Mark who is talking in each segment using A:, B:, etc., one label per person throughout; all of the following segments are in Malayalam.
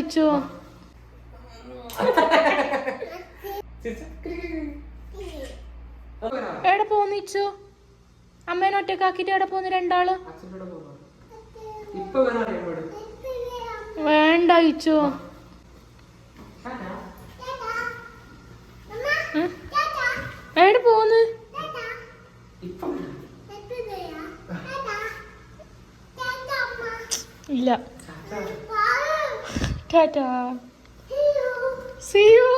A: ഇച്ചോ എവിടെ പോന്നിച്ചു അമ്മേനെ ഒറ്റക്കാക്കിട്ട് എവിടെ പോന്നു
B: രണ്ടാൾ?
A: വേണ്ട ഇച്ചു. എവിടെ പോന്ന്? ഇല്ല. ടാറ്റാ. സീ യു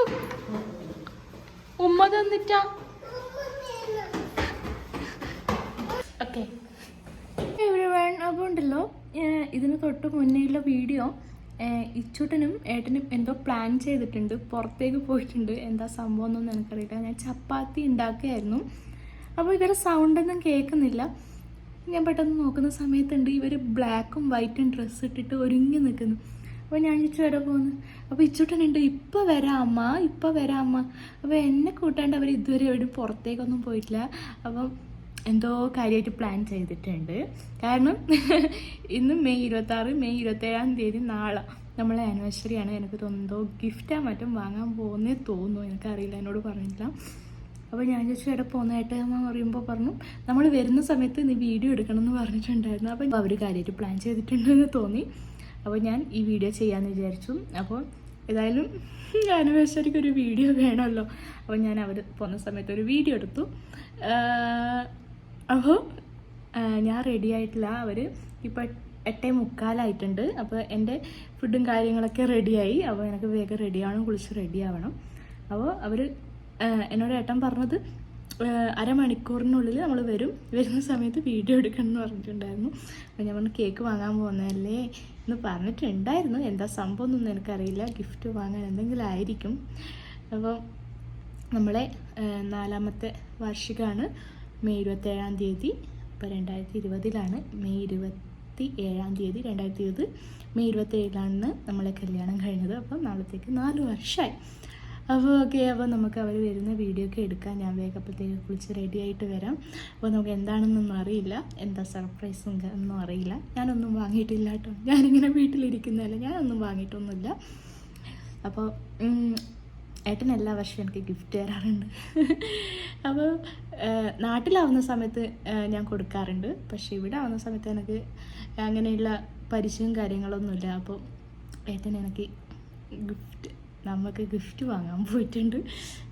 A: ഉമ്മ തന്നിട്ട. ഓക്കെ അപ്പോൾ ഉണ്ടല്ലോ. ഇതിന് തൊട്ട് മുന്നേയുള്ള വീഡിയോ ഇച്ചുട്ടനും ഏട്ടനും എന്തോ പ്ലാൻ ചെയ്തിട്ടുണ്ട് പുറത്തേക്ക് പോയിട്ടുണ്ട്. എന്താ സംഭവം എന്നൊന്നും എനിക്കറിയില്ല. ഞാൻ ചപ്പാത്തി ഉണ്ടാക്കുകയായിരുന്നു. അപ്പോൾ ഇവരെ സൗണ്ടൊന്നും കേൾക്കുന്നില്ല. ഞാൻ പെട്ടെന്ന് നോക്കുന്ന സമയത്തുണ്ട് ഇവർ ബ്ലാക്കും വൈറ്റും ഡ്രസ്സ് ഇട്ടിട്ട് ഒരുങ്ങി നിൽക്കുന്നു. അപ്പോൾ ഞാൻ ഇച്ചു വരെ പോകുന്നു അപ്പോൾ ഇച്ചൂട്ടനുണ്ട് ഇപ്പോൾ വരാം അമ്മ ഇപ്പം വരാം അമ്മ. അപ്പോൾ എന്നെ കൂട്ടാണ്ട് അവർ ഇതുവരെ എവിടെയും പുറത്തേക്കൊന്നും പോയിട്ടില്ല. അപ്പം എന്തോ കാര്യമായിട്ട് പ്ലാൻ ചെയ്തിട്ടുണ്ട്. കാരണം ഇന്ന് മെയ് ഇരുപത്താറ് മെയ് ഇരുപത്തേഴാം തീയതി നാളെ നമ്മളെ ആനിവേഴ്സറിയാണ് എനിക്ക് തോന്നുന്നതോ ഗിഫ്റ്റാ മറ്റും വാങ്ങാൻ പോകുന്നേ തോന്നുന്നു. എനിക്കറിയില്ല എന്നോട് പറഞ്ഞില്ല അപ്പോൾ ഞാൻ ചോദിച്ചു എവിടെ പോകുന്നതായിട്ട് അമ്മ പറയുമ്പോൾ പറഞ്ഞു നമ്മൾ വരുന്ന സമയത്ത് നീ വീഡിയോ എടുക്കണം എന്ന് പറഞ്ഞിട്ടുണ്ടായിരുന്നു. അപ്പോൾ അവർ കാര്യമായിട്ട് പ്ലാൻ ചെയ്തിട്ടുണ്ടെന്ന് തോന്നി. അപ്പോൾ ഞാൻ ഈ വീഡിയോ ചെയ്യാമെന്ന് വിചാരിച്ചു. അപ്പോൾ ഏതായാലും ആനിവേഴ്സറിക്ക് ഒരു വീഡിയോ വേണമല്ലോ. അപ്പോൾ ഞാൻ അവർ പോകുന്ന സമയത്ത് ഒരു വീഡിയോ എടുത്തു. അപ്പോൾ ഞാൻ റെഡി ആയിട്ടില്ല. അവർ ഇപ്പോൾ എട്ടേ മുക്കാലായിട്ടുണ്ട്. അപ്പോൾ എന്റെ ഫുഡും കാര്യങ്ങളൊക്കെ റെഡിയായി അപ്പോൾ എനിക്ക് വേഗം റെഡിയാവണം കുളിച്ച് റെഡി ആവണം. അപ്പോൾ അവർ എന്നോട് ഏട്ടൻ പറഞ്ഞത് അരമണിക്കൂറിനുള്ളിൽ നമ്മൾ വരും. വരുന്ന സമയത്ത് വീഡിയോ എടുക്കണം എന്ന് പറഞ്ഞിട്ടുണ്ടായിരുന്നു. അപ്പം ഞാൻ പറഞ്ഞു കേക്ക് വാങ്ങാൻ പോകുന്നതല്ലേ എന്ന് പറഞ്ഞിട്ടുണ്ടായിരുന്നു. എന്താ സംഭവം എന്നൊന്നും എനിക്കറിയില്ല. ഗിഫ്റ്റ് വാങ്ങാൻ എന്തെങ്കിലും ആയിരിക്കും. അപ്പോൾ നമ്മളെ നാലാമത്തെ വാർഷികമാണ് മെയ് ഇരുപത്തേഴാം തീയതി. ഇപ്പോൾ രണ്ടായിരത്തി ഇരുപതിലാണ് മെയ് ഇരുപത്തി ഏഴാം തീയതി രണ്ടായിരത്തി ഇരുപത് മെയ് ഇരുപത്തേഴിലാണ് നമ്മളെ കല്യാണം കഴിഞ്ഞത്. അപ്പോൾ നാളത്തേക്ക് നാല് വർഷമായി അപ്പോൾ ഓക്കെ അപ്പോൾ നമുക്ക് അവർ വരുന്ന വീഡിയോ ഒക്കെ എടുക്കാം. ഞാൻ വേഗപ്പത്തേക്ക് കുളിച്ച് റെഡി ആയിട്ട് വരാം. അപ്പോൾ നമുക്ക് എന്താണെന്നൊന്നും അറിയില്ല. എന്താ സർപ്രൈസ് ഒന്നും അറിയില്ല. ഞാനൊന്നും വാങ്ങിയിട്ടില്ല കേട്ടോ. ഞാനിങ്ങനെ വീട്ടിലിരിക്കുന്നതല്ല. ഞാനൊന്നും വാങ്ങിയിട്ടൊന്നുമില്ല. അപ്പോൾ ഏട്ടൻ എല്ലാ വർഷവും എനിക്ക് ഗിഫ്റ്റ് തരാറുണ്ട്. അപ്പോൾ നാട്ടിലാവുന്ന സമയത്ത് ഞാൻ കൊടുക്കാറുണ്ട്. പക്ഷേ ഇവിടെ ആവുന്ന സമയത്ത് എനിക്ക് അങ്ങനെയുള്ള പരിചയവും കാര്യങ്ങളൊന്നുമില്ല. അപ്പോൾ ഏട്ടൻ എനിക്ക് ഗിഫ്റ്റ് നമുക്ക് ഗിഫ്റ്റ് വാങ്ങാൻ പോയിട്ടുണ്ട്.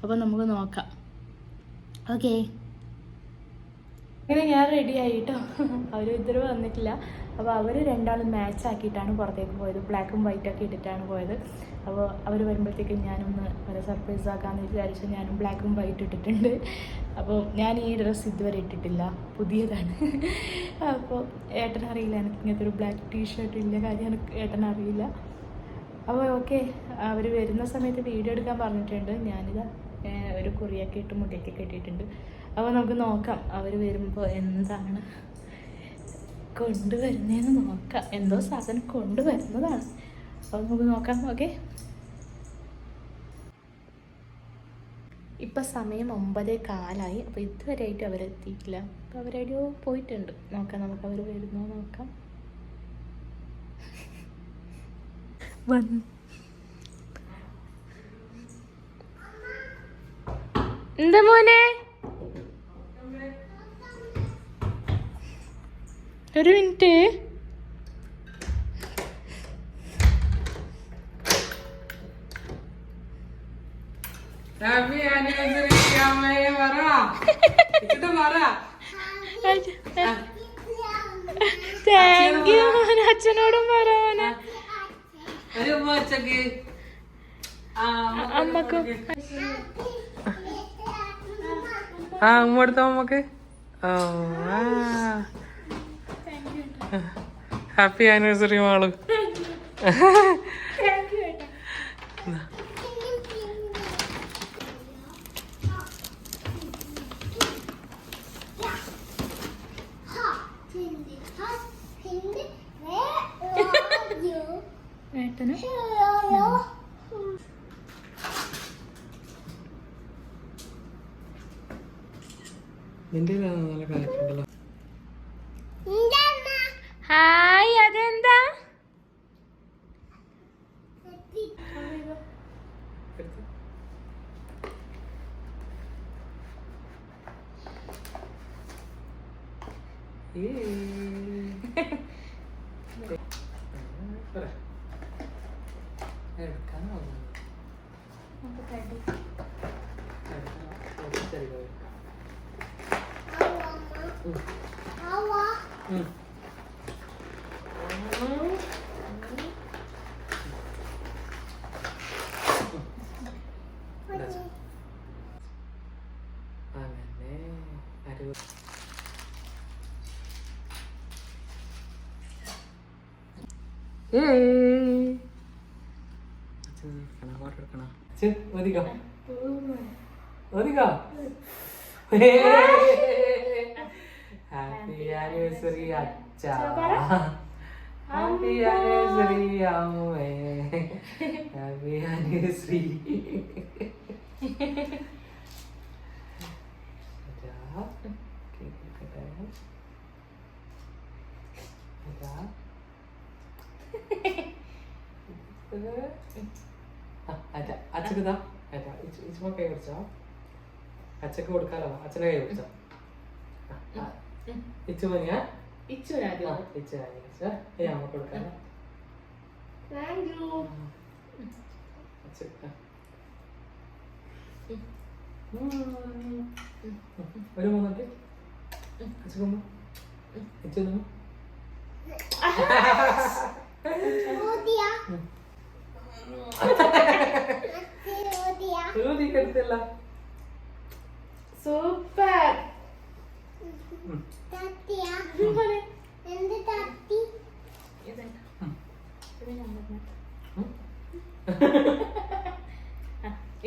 A: അപ്പോൾ നമുക്ക് നോക്കാം. ഓക്കേ. അങ്ങനെ ഞാൻ റെഡി ആയിട്ടോ? അവർ ഇതുവരെ വന്നിട്ടില്ല. അപ്പോൾ അവർ രണ്ടാളും മാച്ച് ആക്കിയിട്ടാണ് പുറത്തേക്ക് പോയത്. ബ്ലാക്കും വൈറ്റും ഒക്കെ ഇട്ടിട്ടാണ് പോയത്. അപ്പോൾ അവർ വരുമ്പോഴത്തേക്കും ഞാനൊന്ന് അവരെ സർപ്രൈസ് ആക്കാമെന്ന് വിചാരിച്ച് ഞാനും ബ്ലാക്കും വൈറ്റ് ഇട്ടിട്ടുണ്ട്. അപ്പോൾ ഞാൻ ഈ ഡ്രസ്സ് ഇതുവരെ ഇട്ടിട്ടില്ല. പുതിയതാണ്. അപ്പോൾ ഏട്ടനറിയില്ല എനിക്ക് ഇങ്ങനത്തെ ഒരു ബ്ലാക്ക് ടീ ഷർട്ട് ഇല്ല. കാര്യം എനിക്ക് ഏട്ടനറിയില്ല. അപ്പോൾ ഓക്കെ അവർ വരുന്ന സമയത്ത് വീഡിയോ എടുക്കാൻ പറഞ്ഞിട്ടുണ്ട്. ഞാനിത് ഒരു കുറിയൊക്കെ ഇട്ട് മുടിയൊക്കെ കെട്ടിയിട്ടുണ്ട്. അപ്പോൾ നമുക്ക് നോക്കാം അവർ വരുമ്പോൾ എന്താണ് കൊണ്ടുവരുന്നതെന്ന് നോക്കാം. എന്തോ സാധനം കൊണ്ടുവരുന്നതാണ്. അപ്പോൾ നമുക്ക് നോക്കാം ഓക്കെ ഇപ്പം സമയം ഒമ്പതേ കാലായി. അപ്പോൾ ഇതുവരെയായിട്ട് അവരെത്തിയിട്ടില്ല. അപ്പോൾ അവരെവിടെയോ പോയിട്ടുണ്ട്. നോക്കാം നമുക്ക് അവർ വരുന്നോ നോക്കാം. വന്നു. എന്താ മോനെ? ഒരു മിനിറ്റ്. താങ്ക് യു മോനെ. അച്ഛനോടും പറയാനെ
B: ഒരു ഉമ്മച്ചക്ക്
A: അമ്മക്കും.
B: ആ അമ്മ എടുത്തോ അമ്മയ്ക്ക്? ഓ ഹാപ്പി ആനിവേഴ്സറി മോൾ.
A: എന്റെ നല്ല കളക്ഷൻ ഹായ്
B: അതെന്താ? എടുക്കാൻ നമുക്ക്
A: തടി. തടി.
B: 응. 나와.
A: 응. 응.
B: 응. 아, 맞네. 아리고. 예. 지금 가나 걸을 가나. 지금 어디가? 어디가? 왜? ഹാപ്പി ആനിവേഴ്സറി അച്ഛ. ഹാപ്പി ആനിവേഴ്സറി അമ്മേ. ഹാപ്പി ആനിവേഴ്സറി അച്ഛക്കിതാ ഇച്ചുമ കൈ പിടിച്ചോ. അച്ഛക്ക് കൊടുക്കാലോ. അച്ഛനെ കൈ പിടിച്ചോ. ഇച്ചു
A: ഇച്ചുരാദ്യം
B: ഇച്ചു കൈ ഏ അമ്മ കൊടുക്കാലോ
A: താങ്ക് യു
B: ഒരു മൂന്നിട്ട് ഇച്ചു
A: സൂപ്പർ.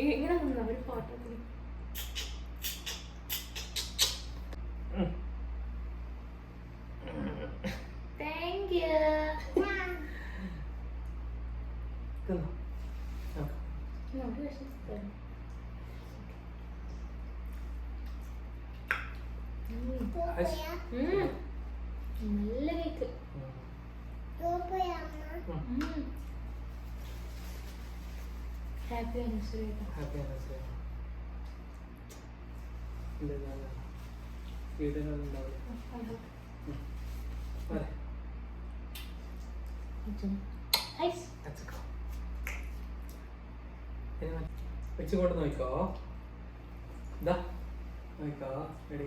A: ഇങ്ങനെ ഒരു ഫോട്ടോ താങ്ക് യു
B: തിന്നോ
A: നമുക്ക് വിശ്വസിക്കാം നല്ല cake happy anniversary
B: happy anniversary വീടിനുണ്ടാവില്ല
A: ice
B: അച്ഛക്കോ. വെച്ച് കൊണ്ട് നോക്കോ ഇതാ നോക്കോ എടീ